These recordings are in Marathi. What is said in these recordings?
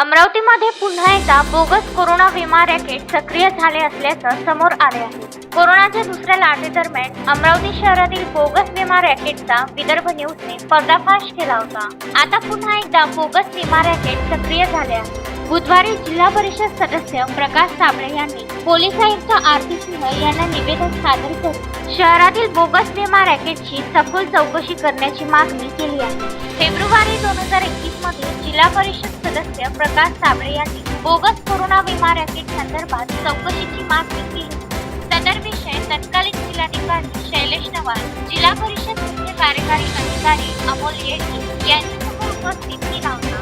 अमरावतीमध्ये पुन्हा एकदा बोगस कोरोना विमा रॅकेट सक्रिय झाले असल्याचं समोर आले आहे. कोरोनाच्या दुसऱ्या लाटेदरम्यान अमरावती शहरातील बोगस विमा रॅकेटचा विदर्भ न्यूजने पर्दाफाश केला होता. आता पुन्हा एकदा बोगस विमा रॅकेट सक्रिय झाले आहे. बुधवारी जिल्हा परिषद सदस्य प्रकाश साबळे यांनी पोलीस आयुक्त आरती सिंह यांना निवेदन सादर करून शहरातील बोगस विमा रॅकेटची सखोल चौकशी करण्याची मागणी केली आहे. फेब्रुवारी दोन हजार एकवीसमध्ये जिल्हा परिषद सदस्य प्रकाश साबळे यांनी बोगस कोरोना विमा रॅकेट संदर्भात चौकशीची मागणी केली. सदर विषय तत्कालीन जिल्हाधिकारी शैलेश नवाल जिल्हा परिषद मुख्य कार्यकारी अधिकारी अमोल येडगे यांच्यासमोर उपस्थित केला होता.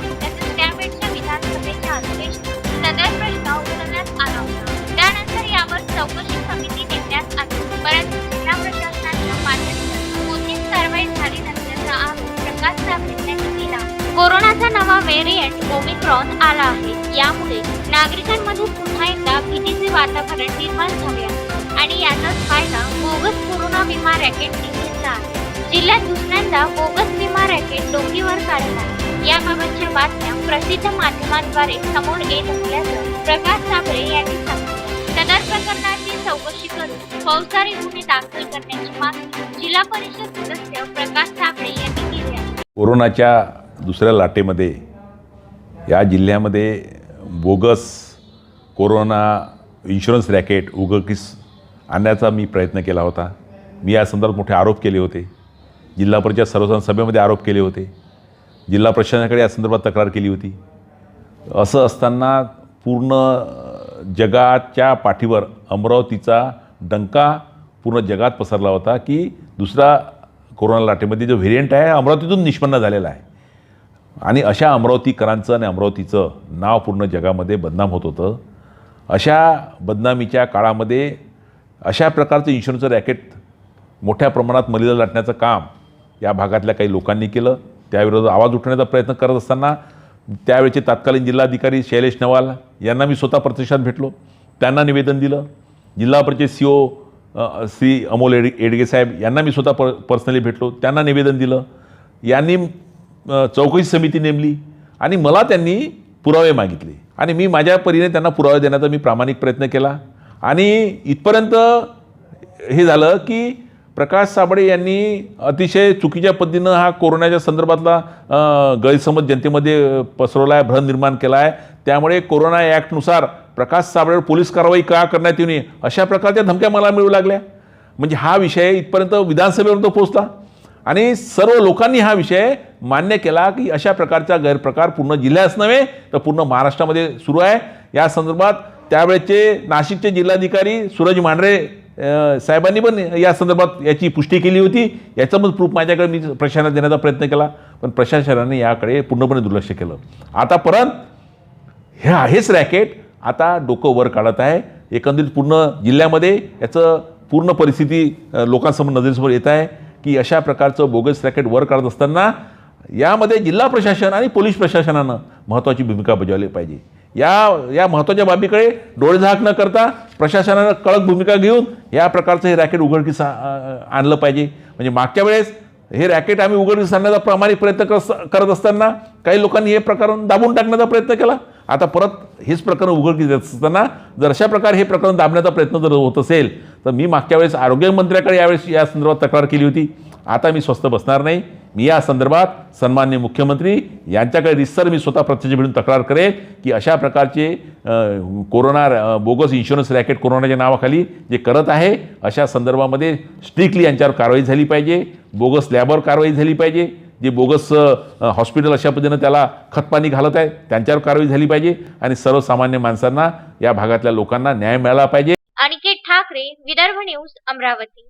विधानसभेच्या अधिवेशनात सदर प्रश्न उचलण्यात आला होता त्यानंतर यावर चौकशी समिती नेमण्यात आली परंतु जिल्हा प्रशासनाच्या माध्यमातून कोणतीच कारवाई झाली नसल्याचा आरोप प्रकाश साबळे यांनी केला कोरोनाचा नवा व्हेरियंट ओमिक्रॉन आला आहे. यामुळे नागरिकांमध्ये पुन्हा एकदा भीतीचे वातावरण निर्माण झाले आहे. आणि याचाच फायदा बोगस कोरोना विमा रॅकेटने घेतला आहे. जिल्ह्यात दुसऱ्यांदा बोगस विमा रॅकेट डोंगीवर काढला आहे. याबाबतच्या बातम्या प्रसिद्ध माध्यमांद्वारे समोर येत असल्याचं प्रकाश साबळे यांनी सांगितलं. सदर प्रकरणाची चौकशी करून फौजदारी गुन्हे दाखल करण्याची मागणी जिल्हा परिषद सदस्य प्रकाश साबळे यांनी केली आहे. कोरोनाच्या दुसऱ्या लाटेमध्ये या जिल्ह्यामध्ये बोगस कोरोना इन्शुरन्स रॅकेट उघडकीस आणण्याचा मी प्रयत्न केला होता. मी या संदर्भात मोठे आरोप केले होते. जिल्हा परिषद सर्वसाधारण सभेमध्ये आरोप केले होते. जिल्हा प्रशासनाकडे या संदर्भात तक्रार केली होती. असं असताना पूर्ण जगाच्या पाठीवर अमरावतीचा डंका पूर्ण जगात पसरला होता की दुसरा कोरोना लाटेमध्ये जो व्हेरियंट आहे अमरावतीतून निष्पन्न झालेला आहे. आणि अशा अमरावतीकरांचं आणि अमरावतीचं नाव पूर्ण जगामध्ये बदनाम होत होतं. अशा बदनामीच्या काळामध्ये अशा प्रकारचं इन्शुरन्सचं रॅकेट मोठ्या प्रमाणात मलिदा लाटण्याचं काम या भागातल्या काही लोकांनी केलं. त्याविरोधात आवाज उठवण्याचा प्रयत्न करत असताना त्यावेळेचे तत्कालीन जिल्हाधिकारी शैलेश नवाल यांना मी स्वतः प्रत्यक्षात भेटलो. त्यांना निवेदन दिलं. जिल्हा परिषद सी ओ श्री अमोल एड एडगे साहेब यांना मी स्वतः पर पर्सनली भेटलो. त्यांना निवेदन दिलं. यांनी चौकशी समिती नेमली आणि मला त्यांनी पुरावे मागितले. आणि मी माझ्या परीने त्यांना पुरावे देण्याचा मी प्रामाणिक प्रयत्न केला. आणि इथपर्यंत हे झालं की प्रकाश साबळे यांनी अतिशय चुकीच्या पद्धतीनं हा कोरोनाच्या संदर्भातला गैरसमज जनतेमध्ये पसरवला आहे भ्रम निर्माण केला आहे त्यामुळे कोरोना ॲक्टनुसार प्रकाश साबळेवर पोलीस कारवाई का करण्यात येऊ नये अशा प्रकारच्या धमक्या मला मिळू लागल्या. म्हणजे हा विषय इथपर्यंत विधानसभेपर्यंत पोहोचला. आणि सर्व लोकांनी हा विषय मान्य केला की अशा प्रकारचा गैरप्रकार पूर्ण जिल्ह्यास नव्हे तर पूर्ण महाराष्ट्रामध्ये सुरू आहे. या संदर्भात त्यावेळेचे नाशिकचे जिल्हाधिकारी सूरज मांढरे साहेबांनी पण या संदर्भात याची पुष्टी केली होती. याचं पण प्रूफ माझ्याकडे मी प्रशासनात देण्याचा प्रयत्न केला. पण प्रशासनाने याकडे पूर्णपणे दुर्लक्ष केलं. आता परत हे आहेच रॅकेट. आता डोकं वर काढत आहे. एकंदरीत पूर्ण जिल्ह्यामध्ये याचं पूर्ण परिस्थिती लोकांसमोर नजरेसमोर येत आहे की अशा प्रकारचं बोगस रॅकेट वर काढत असताना यामध्ये जिल्हा प्रशासन आणि पोलीस प्रशासनानं महत्त्वाची भूमिका बजावली पाहिजे. या या महत्त्वाच्या बाबीकडे डोळेझाक न करता प्रशासनानं कडक भूमिका घेऊन या प्रकारचं हे रॅकेट उघडकीस आणलं पाहिजे. म्हणजे मागच्या वेळेस हे रॅकेट आम्ही उघडकीस आणण्याचा प्रामाणिक प्रयत्न करत करत असताना काही लोकांनी हे प्रकरण दाबून टाकण्याचा प्रयत्न केला. आता परत हेच प्रकरण उघडकीस देत असताना जर अशा प्रकारे हे प्रकरण दाबण्याचा प्रयत्न जर होत असेल तर मी मागच्या वेळेस आरोग्यमंत्र्याकडे यावेळेस या संदर्भात तक्रार केली होती. आता मी स्वस्त बसणार नाही. मी या संदर्भात सन्मान्य मुख्यमंत्री यांच्याकडे रिसर मी स्वतः प्रत्यक्ष भेटून तक्रार करेल की अशा प्रकारचे कोरोना बोगस इन्शुरन्स रॅकेट कोरोनाच्या नावाखाली जे करत आहे अशा संदर्भामध्ये स्ट्रिक्टली यांच्यावर कारवाई झाली पाहिजे बोगस लॅबवर कारवाई झाली पाहिजे जे बोगस हॉस्पिटल अशा पद्धतीनं त्याला खतपाणी घालत आहे त्यांच्यावर कारवाई झाली पाहिजे आणि सर्वसामान्य माणसांना या भागातल्या लोकांना न्याय मिळाला पाहिजे. अनिकेत ठाकरे विदर्भ न्यूज अमरावती.